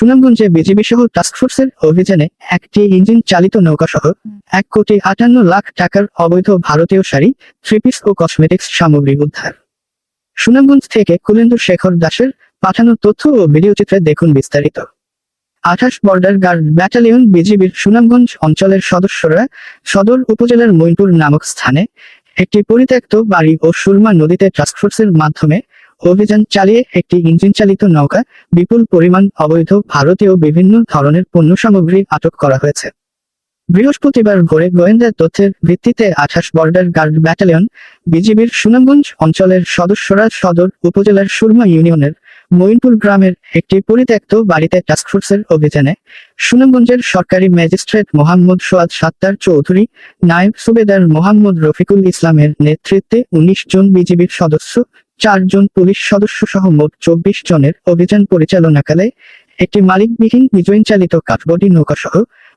সুনামগঞ্জে বিজিবি সহ টাস্কফোর্সের অভিযানে একটি ইঞ্জিন চালিত নৌকা সহ এক কোটি আটান্ন লাখ টাকার অবৈধ ভারতীয় শাড়ি থ্রিপিস ও কসমেটিক্স সামগ্রী উদ্ধার। সুনামগঞ্জ থেকে কুলেন্দু শেখর দাসের পাঠানো তথ্য ও ভিডিওচিত্রে দেখুন বিস্তারিত। আঠাশ বর্ডার গার্ড ব্যাটালিয়ন বিজিবির সুনামগঞ্জ অঞ্চলের সদস্যরা সদর উপজেলার মইনপুর নামক স্থানে একটি পরিত্যক্ত বাড়ি ও সুরমা নদীতে টাস্কফোর্সের মাধ্যমে অভিযান চালিয়ে একটি ইঞ্জিন চালিত নৌকা, বিপুল পরিমাণ অবৈধ ভারতীয় বিভিন্ন ধরনের পণ্য সামগ্রী আটক করা হয়েছে। বৃহস্পতিবার ভোরে গোয়েন্দা তথ্যের ভিত্তিতে আঠাশ বর্ডার গার্ড ব্যাটালিয়ন, বিজিবির সুনামগঞ্জ অঞ্চলের সদস্যরা সদর উপজেলার সুরমা ইউনিয়নের মঈনপুর গ্রামের একটি পরিত্যক্ত বাড়িতে টাস্কফোর্সের অভিযানে সুনামগঞ্জের সরকারি ম্যাজিস্ট্রেট মোহাম্মদ সোয়াদ সাত্তার চৌধুরী, নায়েব সুবেদার মোহাম্মদ রফিকুল ইসলামের নেতৃত্বে উনিশ জন বিজিবির সদস্য চারজন পুলিশ সদস্য সহ মোট চব্বিশ জনের অভিযান পরিচালনাকালে একটি মালিকবিহীন বিজয়ন চালিত কাঠবডি নৌকা সহ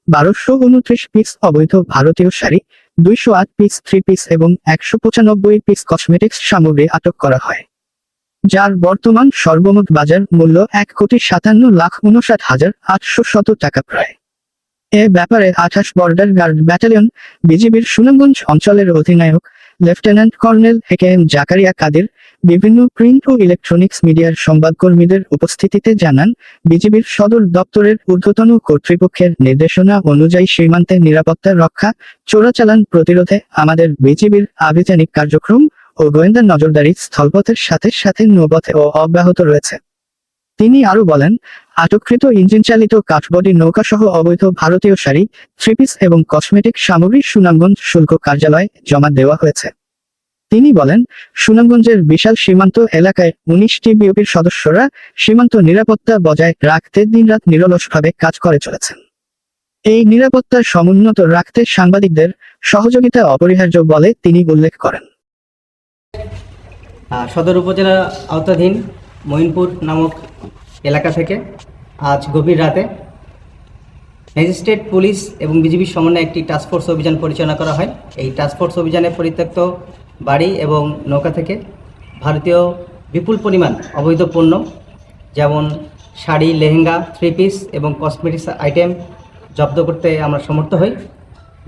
বারোশো উনত্রিশ পিস অবৈধ ভারতীয় শাড়ি, দুইশো আট পিস থ্রি পিস এবং একশো পঁচানব্বই পিস কসমেটিক্স সামগ্রী আটক করা হয়, যার বর্তমান সর্বমোট বাজার মূল্য এক কোটি সাতান্ন লাখ উনষাট হাজার আটশো শত টাকা প্রায়। এ ব্যাপারে আঠাশ বর্ডার গার্ড ব্যাটালিয়ন বিজিবির সুনামগঞ্জ অঞ্চলের অধিনায়ক lieutenant colonel A K M Zakaria Kader বিভিন্ন প্রিন্ট ও ইলেকট্রনিক্স মিডিয়ার সংবাদকর্মীদের উপস্থিতিতে জানান, বিজিবির সদর দপ্তরের ঊর্ধ্বতন কর্তৃপক্ষের নির্দেশনা অনুযায়ী সীমান্তে নিরাপত্তা রক্ষা, চোরাচালান প্রতিরোধে আমাদের বিজিবির আভিযানিক কার্যক্রম ও গোয়েন্দা নজরদারি স্থলপথের সাথে সাথে নৌপথে ও অব্যাহত রয়েছে। তিনি আরও বলেন, আটককৃত ইঞ্জিন চালিত কাঠবডি নৌকা সহ অবৈধ ভারতীয় শাড়ি, থ্রিপিস এবং কসমেটিক সামগ্রী সুনামগঞ্জ শুল্ক কার্যালয়ে জমা দেওয়া হয়েছে। তিনি বলেন, সুনামগঞ্জের বিশাল সীমান্ত এলাকায় উনিশটি বিওপির সদস্যরা সীমান্ত নিরাপত্তা বজায় রাখতে দিনরাত নিরলসভাবে কাজ করে চলেছেন। এই নিরাপত্তা সমুন্নত রাখতে সাংবাদিকদের সহযোগিতা অপরিহার্য বলে তিনি উল্লেখ করেন। সদর উপজেলা আওতাধীন মঈনপুর নামক এলাকা থেকে আজ গভীর রাতে ম্যাজিস্ট্রেট, পুলিশ এবং বিজিবির সমন্বয়ে একটি টাস্কফোর্স অভিযান পরিচালনা করা হয়। এই টাস্কফোর্স অভিযানে পরিত্যক্ত বাড়ি এবং নৌকা থেকে ভারতীয় বিপুল পরিমাণ অবৈধ পণ্য, যেমন শাড়ি, লেহেঙ্গা থ্রি পিস এবং কসমেটিক্স আইটেম জব্দ করতে আমরা সমর্থ হই,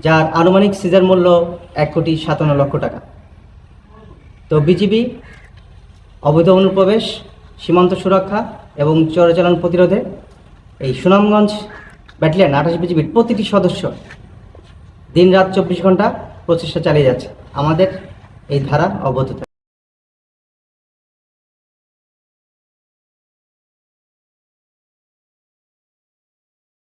যার আনুমানিক সিজার মূল্য এক কোটি সাতান্ন লক্ষ টাকা। তো বিজিবি অবৈধ অনুপ্রবেশ, সীমান্ত সুরক্ষা এবং চোরাচালান প্রতিরোধে এই সুনামগঞ্জ ব্যাটালিয়ান আঠাশ বিজিবির প্রতিটি সদস্য দিন রাত চব্বিশ ঘণ্টা প্রচেষ্টা চালিয়ে যাচ্ছে। আমাদের এই ধারা অব্যাহত